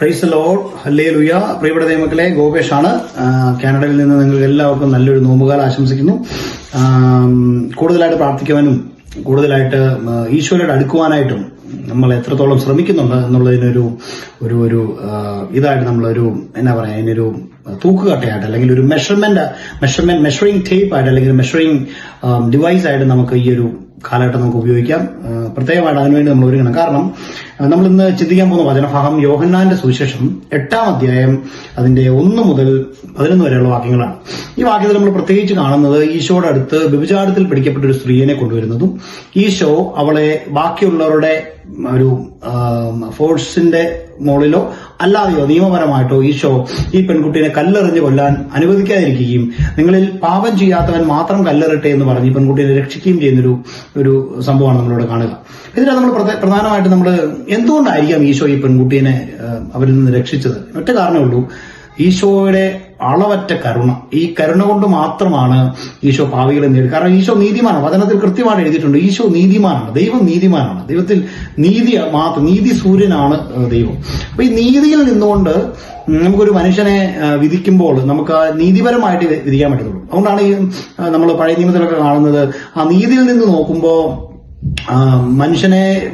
Price load ഹല്ലേ ലുയ പ്രിയപ്പെട്ട ദൈവമക്കളെ ഗോപേഷാണ്. കാനഡയിൽ നിന്ന് നിങ്ങൾ എല്ലാവർക്കും നല്ലൊരു നോമ്പുകാലം ആശംസിക്കുന്നു. കൂടുതലായിട്ട് പ്രാർത്ഥിക്കുവാനും കൂടുതലായിട്ട് ഈശോയോട് അടുക്കുവാനായിട്ടും നമ്മൾ എത്രത്തോളം ശ്രമിക്കുന്നുണ്ട് എന്നുള്ളതിനൊരു ഒരു ഒരു ഇതായിട്ട് നമ്മളൊരു എന്നാ പറയാ അതിനൊരു തൂക്കുകട്ടയായിട്ട് അല്ലെങ്കിൽ ഒരു മെഷർമെന്റ് മെഷർമെന്റ് മെഷറിംഗ് ടേപ്പ് ആയിട്ട് അല്ലെങ്കിൽ മെഷറിംഗ് ഡിവൈസ് ആയിട്ട് നമുക്ക് ഈ ഒരു കാലഘട്ടം നമുക്ക് ഉപയോഗിക്കാം. പ്രത്യേകമായിട്ട് അതിനുവേണ്ടി നമ്മൾ ഒരുങ്ങണം. കാരണം നമ്മൾ ഇന്ന് ചിന്തിക്കാൻ പോകുന്ന വചനഭാഗം യോഹന്നാന്റെ സുവിശേഷം എട്ടാം അധ്യായം അതിന്റെ ഒന്ന് മുതൽ പതിനൊന്ന് വരെയുള്ള വാക്യങ്ങളാണ്. ഈ വാക്യത്തിൽ നമ്മൾ പ്രത്യേകിച്ച് കാണുന്നത് ഈശോയുടെ അടുത്ത് വ്യഭിചാരത്തിൽ പിടിക്കപ്പെട്ട ഒരു സ്ത്രീയെ കൊണ്ടുവരുന്നതും ഈശോ അവളെ ബാക്കിയുള്ളവരുടെ ഒരു ഫോഴ്സിന്റെ മുകളിലോ അല്ലാതെയോ നിയമപരമായിട്ടോ ഈശോ ഈ പെൺകുട്ടിയെ കല്ലെറിഞ്ഞ് കൊല്ലാൻ അനുവദിക്കാതിരിക്കുകയും നിങ്ങളിൽ പാപം ചെയ്യാത്തവൻ മാത്രം കല്ലെറിട്ടെ എന്ന് പറഞ്ഞ് ഈ പെൺകുട്ടിയെ രക്ഷിക്കുകയും ചെയ്യുന്നൊരു ഒരു സംഭവമാണ് നമ്മളിവിടെ കാണുക. ഇതിനകത്ത് നമ്മൾ പ്രധ- പ്രധാനമായിട്ട് നമ്മൾ എന്തുകൊണ്ടായിരിക്കാം ഈശോ ഈ പെൺകുട്ടിയെ അവരിൽ നിന്ന് രക്ഷിച്ചത്? ഒറ്റ കാരണമേ ഉള്ളൂ. ഈശോയുടെ അളവറ്റ കരുണ. ഈ കരുണ കൊണ്ട് മാത്രമാണ് ഈശോ പാവികളെ നേടി കാരണം ഈശോ നീതിമാനാണ്. വചനത്തിൽ കൃത്യമായിട്ട് എഴുതിയിട്ടുണ്ട് ഈശോ നീതിമാനാണ്. ദൈവം നീതിമാനാണ്. ദൈവത്തിൽ നീതി മാത്രം നീതി സൂര്യനാണ് ദൈവം. അപ്പൊ ഈ നീതിയിൽ നിന്നുകൊണ്ട് നമുക്കൊരു മനുഷ്യനെ വിധിക്കുമ്പോൾ നമുക്ക് നീതിപരമായിട്ട് വിധിക്കാൻ പറ്റത്തുള്ളൂ. അതുകൊണ്ടാണ് ഈ നമ്മൾ പഴയ നിയമത്തിലൊക്കെ കാണുന്നത് ആ നീതിയിൽ നിന്ന് നോക്കുമ്പോൾ മനുഷ്യനെ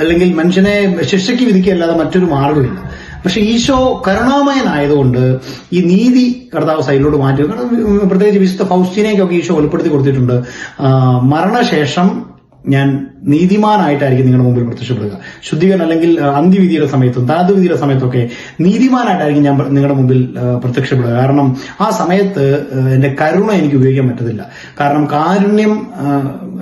അല്ലെങ്കിൽ മനുഷ്യനെ ശിക്ഷയ്ക്ക് വിധിക്കുകയല്ലാതെ മറ്റൊരു മാർഗമില്ല. പക്ഷെ ഈശോ കരുണാമയനായതുകൊണ്ട് ഈ നീതി കർത്താവ് സൈഡിലോട്ട് മാറ്റി പ്രത്യേകിച്ച് വിശുദ്ധ ഫൗസ്റ്റിനെയൊക്കെ ഈശോ വെളിപ്പെടുത്തി കൊടുത്തിട്ടുണ്ട്. മരണശേഷം ഞാൻ നീതിമാനായിട്ടായിരിക്കും നിങ്ങളുടെ മുമ്പിൽ പ്രത്യക്ഷപ്പെടുക. ശുദ്ധീകരണം അല്ലെങ്കിൽ അന്ത്യവിധിയുടെ സമയത്തും താതുവിധിയുടെ സമയത്തൊക്കെ നീതിമാനായിട്ടായിരിക്കും ഞാൻ നിങ്ങളുടെ മുമ്പിൽ പ്രത്യക്ഷപ്പെടുക. കാരണം ആ സമയത്ത് എന്റെ കരുണ എനിക്ക് ഉപയോഗിക്കാൻ പറ്റത്തില്ല. കാരണം കാരുണ്യം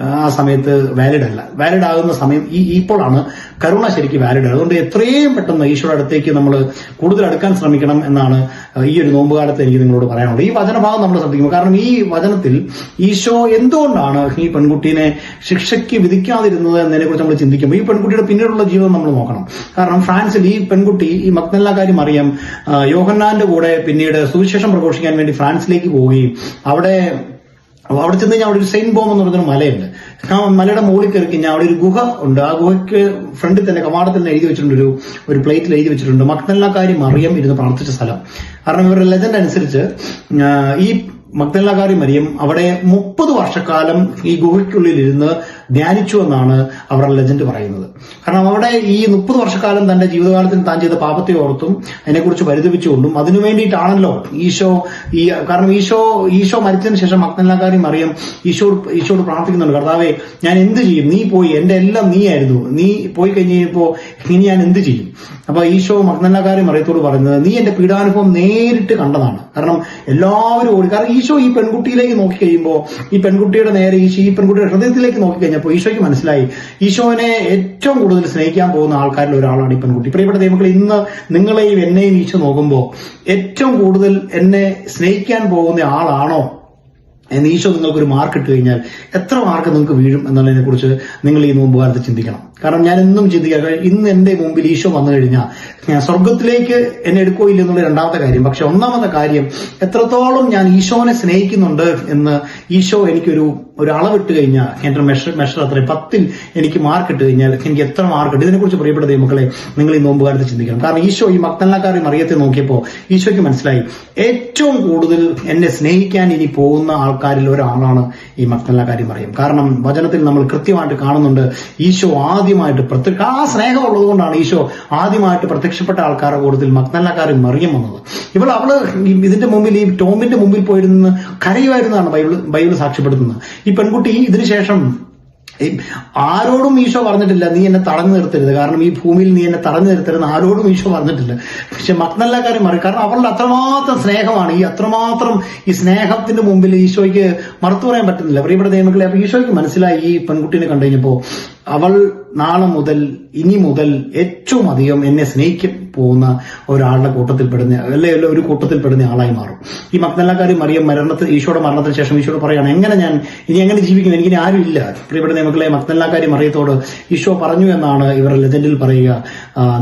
ആ, സമയത്ത് വാലിഡ് അല്ല. വാലിഡ് ആകുന്ന സമയം ഈ ഇപ്പോഴാണ് കരുണ ശരിക്കും വാലിഡ് അതുകൊണ്ട് എത്രയും പെട്ടെന്ന് ഈശോയുടെ അടുത്തേക്ക് നമ്മൾ കൂടുതൽ അടുക്കാൻ ശ്രമിക്കണം എന്നാണ് ഈ ഒരു നോമ്പുകാലത്ത് എനിക്ക് നിങ്ങളോട് പറയാനുള്ളത്. ഈ വചനഭാഗം നമ്മൾ ശ്രദ്ധിക്കുമ്പോൾ കാരണം ഈ വചനത്തിൽ ഈശോ എന്തുകൊണ്ടാണ് ഈ പെൺകുട്ടീനെ ശിക്ഷയ്ക്ക് വിധിക്കാതിരുന്നത് എന്നതിനെ കുറിച്ച് നമ്മൾ ചിന്തിക്കുമ്പോൾ ഈ പെൺകുട്ടിയുടെ പിന്നീടുള്ള ജീവിതം നമ്മൾ നോക്കണം. കാരണം ഫ്രാൻസിൽ ഈ പെൺകുട്ടി ഈ മക്നല്ലാക്കാരി മറിയം ആ, യോഹന്നാന്റെ കൂടെ പിന്നീട് സുവിശേഷം പ്രഘോഷിക്കാൻ വേണ്ടി ഫ്രാൻസിലേക്ക് പോവുകയും അവിടെ അപ്പൊ അവിടെ ചെന്ന് കഴിഞ്ഞാൽ അവിടെ ഒരു സെയിൻ ബോം എന്ന് പറഞ്ഞൊരു മലയുണ്ട്. ആ മലയുടെ മുകളിൽ കയറി കഴിഞ്ഞാൽ അവിടെ ഒരു ഗുഹ ഉണ്ട്. ആ ഗുഹയ്ക്ക് ഫ്രണ്ടിൽ തന്നെ കവാടത്തിൽ തന്നെ എഴുതി വെച്ചിട്ടുണ്ട് ഒരു ഒരു പ്ലേറ്റിൽ എഴുതി വെച്ചിട്ടുണ്ട്. മക്നല്ലാക്കാരി മറിയം ഇരുന്ന് പ്രാർത്ഥിച്ച സ്ഥലം. കാരണം ഇവരുടെ ലെജൻഡ് അനുസരിച്ച് ഈ മഗ്ദലക്കാരി മരിയം അവിടെ മുപ്പത് വർഷക്കാലം ഈ ഗുഹയ്ക്കുള്ളിൽ ഇരുന്ന് ധ്യാനിച്ചു എന്നാണ് അവരുടെ ലെജൻഡ് പറയുന്നത്. കാരണം അവിടെ ഈ മുപ്പത് വർഷക്കാലം തന്റെ ജീവിതകാലത്തിൽ താൻ ചെയ്ത പാപത്തെ ഓർത്തും അതിനെക്കുറിച്ച് പരിതപിച്ചുകൊണ്ടും അതിനു വേണ്ടിയിട്ടാണല്ലോ ഈശോ ഈ കാരണം ഈശോ ഈശോ മരിച്ചതിന് ശേഷം മഗ്ദലക്കാരി മറിയം ഈശോ ഈശോട് പ്രാർത്ഥിക്കുന്നുണ്ട് കർത്താവേ ഞാൻ എന്ത് ചെയ്യും? നീ പോയി എന്റെ എല്ലാം നീ ആയിരുന്നു നീ പോയി കഴിഞ്ഞപ്പോ ഇനി ഞാൻ എന്ത് ചെയ്യും? അപ്പൊ ഈശോ മഗ്ദലക്കാരി മറിയത്തോട് പറയുന്നത് നീ എന്റെ പീഡാനുഭവം നേരിട്ട് കണ്ടതാണ്. കാരണം എല്ലാവരും ഓടി കാരണം ഈശോ ഈ പെൺകുട്ടിയിലേക്ക് നോക്കി കഴിയുമ്പോൾ ഈ പെൺകുട്ടിയുടെ നേരെ ഈശോ ഈ പെൺകുട്ടിയുടെ ഹൃദയത്തിലേക്ക് നോക്കി കഴിഞ്ഞപ്പോൾ ഈശോയ്ക്ക് മനസ്സിലായി. ഈശോനെ ഏറ്റവും കൂടുതൽ സ്നേഹിക്കാൻ പോകുന്ന ആൾക്കാരിൽ ഒരാളാണ് ഈ പെൺകുട്ടി. പ്രിയപ്പെട്ട ദൈവങ്ങൾ ഇന്ന് നിങ്ങളെയും എന്നെയും ഈശോ നോക്കുമ്പോൾ ഏറ്റവും കൂടുതൽ എന്നെ സ്നേഹിക്കാൻ പോകുന്ന ആളാണോ എന്ന് ഈശോ നിങ്ങൾക്ക് ഒരു മാർക്ക് ഇട്ട് കഴിഞ്ഞാൽ എത്ര മാർക്ക് നിങ്ങൾക്ക് വീഴും എന്നുള്ളതിനെ കുറിച്ച് നിങ്ങൾ ഈ നോമ്പുകാലത്ത് ചിന്തിക്കണം. കാരണം ഞാൻ എന്നും ചിന്തിക്കുക ഇന്ന് എന്റെ മുമ്പിൽ ഈശോ വന്നു കഴിഞ്ഞാൽ ഞാൻ സ്വർഗത്തിലേക്ക് എന്നെ എടുക്കോ ഇല്ല എന്നുള്ള രണ്ടാമത്തെ കാര്യം. പക്ഷെ ഒന്നാമത്തെ കാര്യം എത്രത്തോളം ഞാൻ ഈശോനെ സ്നേഹിക്കുന്നുണ്ട് എന്ന് ഈശോ എനിക്കൊരു ഒരു അളവിട്ട് കഴിഞ്ഞാൽ എന്റെ മെഷർ മെഷർ അത്ര പത്തിൽ എനിക്ക് മാർക്ക് ഇട്ട് കഴിഞ്ഞാൽ എനിക്ക് എത്ര മാർക്ക് ഉണ്ട്? ഇതിനെക്കുറിച്ച് പ്രിയപ്പെട്ട ദൈവമക്കളെ നിങ്ങൾ ഈ നോമ്പുകാലത്ത് ചിന്തിക്കണം. കാരണം ഈശോ ഈ മക്തല്ലക്കാരി മറിയത്തെ നോക്കിയപ്പോൾ ഈശോയ്ക്ക് മനസ്സിലായി ഏറ്റവും കൂടുതൽ എന്നെ സ്നേഹിക്കാൻ ഇനി പോകുന്ന ആൾക്കാരിൽ ഒരാളാണ് ഈ മക്തല്ലാക്കാരി മറിയം കാരണം വചനത്തിൽ നമ്മൾ കൃത്യമായിട്ട് കാണുന്നുണ്ട് ഈശോ ആദ്യമായിട്ട് പ്രത്യക്ഷ ആ സ്നേഹം ഉള്ളതുകൊണ്ടാണ് ഈശോ ആദ്യമായിട്ട് പ്രത്യക്ഷപ്പെട്ട ആൾക്കാരുടെ കൂട്ടത്തിൽ മക്നല്ലക്കാരൻ മറിയം വന്നത്. ഇവൾ അവൾ ഇതിന്റെ മുമ്പിൽ ഈ ടോമിന്റെ മുമ്പിൽ പോയിരുന്ന് കരയുമായിരുന്നാണ് ബൈബിൾ ബൈബിൾ സാക്ഷ്യപ്പെടുത്തുന്നത്. ഈ പെൺകുട്ടി ഇതിനുശേഷം ആരോടും ഈശോ പറഞ്ഞിട്ടില്ല നീ എന്നെ തടഞ്ഞു നിർത്തരുത്. കാരണം ഈ ഭൂമിയിൽ നീ എന്നെ തടഞ്ഞു നിർത്തരുത് ആരോടും ഈശോ പറഞ്ഞിട്ടില്ല. പക്ഷെ മക്നല്ലക്കാരും മറി കാരണം അവളുടെ അത്രമാത്രം സ്നേഹമാണ് ഈ അത്രമാത്രം ഈ സ്നേഹത്തിന്റെ മുമ്പിൽ ഈശോയ്ക്ക് മറുത്തു പറയാൻ പറ്റുന്നില്ല. പ്രിയപ്പെട്ട നിയമങ്ങളെ അപ്പൊ ഈശോയ്ക്ക് മനസ്സിലായി ഈ പെൺകുട്ടീനെ കണ്ടു അവൾ നാളെ മുതൽ ഇനി മുതൽ ഏറ്റവും അധികം എന്നെ സ്നേഹിക്കും. പോകുന്ന ഒരാളുടെ കൂട്ടത്തിൽപ്പെടുന്ന അല്ലെ ഒരു കൂട്ടത്തിൽപ്പെടുന്ന ആളായി മാറും. ഈ മക്നല്ലാക്കാരി മറിയം മരണത്തിന് ഈശോയുടെ മരണത്തിന് ശേഷം ഈശോട് പറയാണ് എങ്ങനെ ഞാൻ ഇനി എങ്ങനെ ജീവിക്കും എനിക്ക് ആരും ഇല്ല പ്രിയപ്പെട്ട മക്കളെ മക്നല്ലാക്കാരി മറിയത്തോട് ഈശോ പറഞ്ഞു എന്നാണ് ഇവർ ലെജൻഡിൽ പറയുക.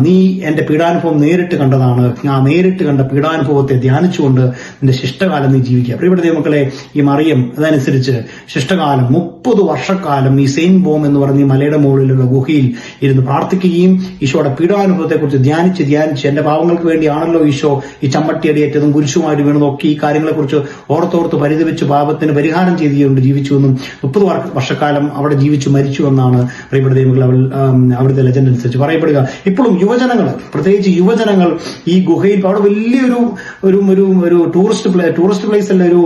നീ എന്റെ പീഡാനുഭവം നേരിട്ട് കണ്ടതാണ്. ആ നേരിട്ട് കണ്ട പീഡാനുഭവത്തെ ധ്യാനിച്ചുകൊണ്ട് നിന്റെ ശിഷ്ടകാലം നീ ജീവിക്കുക. പ്രിയപ്പെട്ട മക്കളെ ഈ മറിയം അതനുസരിച്ച് ശിഷ്ടകാലം മുപ്പത് വർഷക്കാലം ഈ സെയിൻ ബോം എന്ന് പറഞ്ഞ മലയുടെ മുകളിലുള്ള ഗുഹയിൽ ഇരുന്ന് പ്രാർത്ഥിക്കുകയും ഈശോയുടെ പീഡാനുഭവത്തെക്കുറിച്ച് ധ്യാനിച്ച് ധ്യാനിച്ച് ധ്യാനിച്ച് എന്റെ പാവങ്ങൾക്ക് വേണ്ടിയാണല്ലോ ഈശോ ഈ ചമ്മട്ടിയടിയേറ്റതും കുരിശുമായിട്ട് വീണതും ഒക്കെ ഈ കാര്യങ്ങളെക്കുറിച്ച് ഓർത്തോർത്ത് പരിതപിച്ച് പാപത്തിന് പരിഹാരം ചെയ്തുകൊണ്ട് ജീവിച്ചുവെന്നും മുപ്പത് വർഷക്കാലം അവിടെ ജീവിച്ചു മരിച്ചു എന്നാണ് പ്രിയപ്പെട്ട ദൈവങ്ങൾ അവിടുത്തെ ലെജൻഡ് അനുസരിച്ച് പറയപ്പെടുക. ഇപ്പോഴും യുവജനങ്ങൾ പ്രത്യേകിച്ച് യുവജനങ്ങൾ ഈ ഗുഹയിൽ അവിടെ വലിയൊരു ഒരു ഒരു ടൂറിസ്റ്റ് പ്ലേ ടൂറിസ്റ്റ് പ്ലേസ് അല്ല ഒരു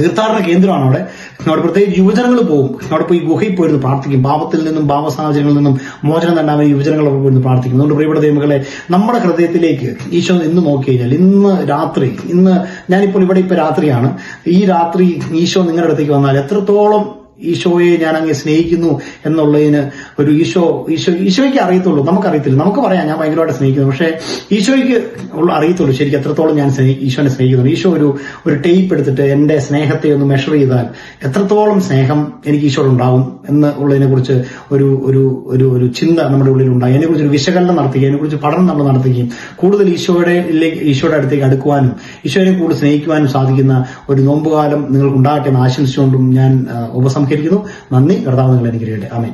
തീർത്ഥാടന കേന്ദ്രമാണ് അവിടെ. അവിടെ പ്രത്യേകിച്ച് യുവജനങ്ങൾ പോകും. അവിടെ പോയി ഗുഹയിൽ പോയിരുന്നു പ്രാർത്ഥിക്കും. പാപത്തിൽ നിന്നും പാപ സാഹചര്യങ്ങളിൽ നിന്നും മോചനം തന്നെ നേടാൻ യുവജനങ്ങളൊക്കെ പോയിരുന്നു പ്രാർത്ഥിക്കും. അതുകൊണ്ട് പ്രിയപ്പെട്ട ദൈവങ്ങളെ നമ്മുടെ ഹൃദയത്തിലേക്ക് ഈശോ ഇന്ന് നോക്കി കഴിഞ്ഞാൽ ഇന്ന് രാത്രി ഇന്ന് ഞാനിപ്പോൾ ഇവിടെ ഇപ്പൊ രാത്രിയാണ്. ഈ രാത്രി ഈശോ നിങ്ങളുടെ അടുത്തേക്ക് വന്നാൽ എത്രത്തോളം ഈശോയെ ഞാൻ അങ്ങ് സ്നേഹിക്കുന്നു എന്നുള്ളതിന് ഒരു ഈശോ ഈശോ ഈശോയ്ക്ക് അറിയത്തുള്ളൂ. നമുക്കറിയത്തില്ല. നമുക്ക് പറയാം ഞാൻ ഭയങ്കരമായിട്ട് സ്നേഹിക്കുന്നു. പക്ഷേ ഈശോയ്ക്ക് ഉള്ള അറിയത്തുള്ളൂ. ശരിക്കും എത്രത്തോളം ഞാൻ ഈശോനെ സ്നേഹിക്കുന്നു. ഈശോ ഒരു ഒരു ടേപ്പ് എടുത്തിട്ട് എന്റെ സ്നേഹത്തെ ഒന്ന് മെഷർ ചെയ്താൽ എത്രത്തോളം സ്നേഹം എനിക്ക് ഈശോട് ഉണ്ടാവും എന്ന് ഉള്ളതിനെ കുറിച്ച് ഒരു ഒരു ഒരു ഒരു ചിന്ത നമ്മുടെ ഉള്ളിൽ ഉണ്ടായി. അതിനെക്കുറിച്ച് ഒരു വിശകലനം നടത്തുകയും അതിനെക്കുറിച്ച് പഠനം നമ്മൾ നടത്തുകയും കൂടുതൽ ഈശോയുടെ ഈശോയുടെ അടുത്തേക്ക് അടുക്കുവാനും ഈശോയെ കൂടുതൽ സ്നേഹിക്കുവാനും സാധിക്കുന്ന ഒരു നോമ്പുകാലം നിങ്ങൾക്ക് ഉണ്ടാകട്ടെ എന്ന് ആശംസിച്ചുകൊണ്ടും ഞാൻ ആ, ഉപസംഹരിക്കുന്നു നന്ദി. കർത്താവ് നിങ്ങൾ അനുഗ്രഹിക്കട്ടെ. ആമേ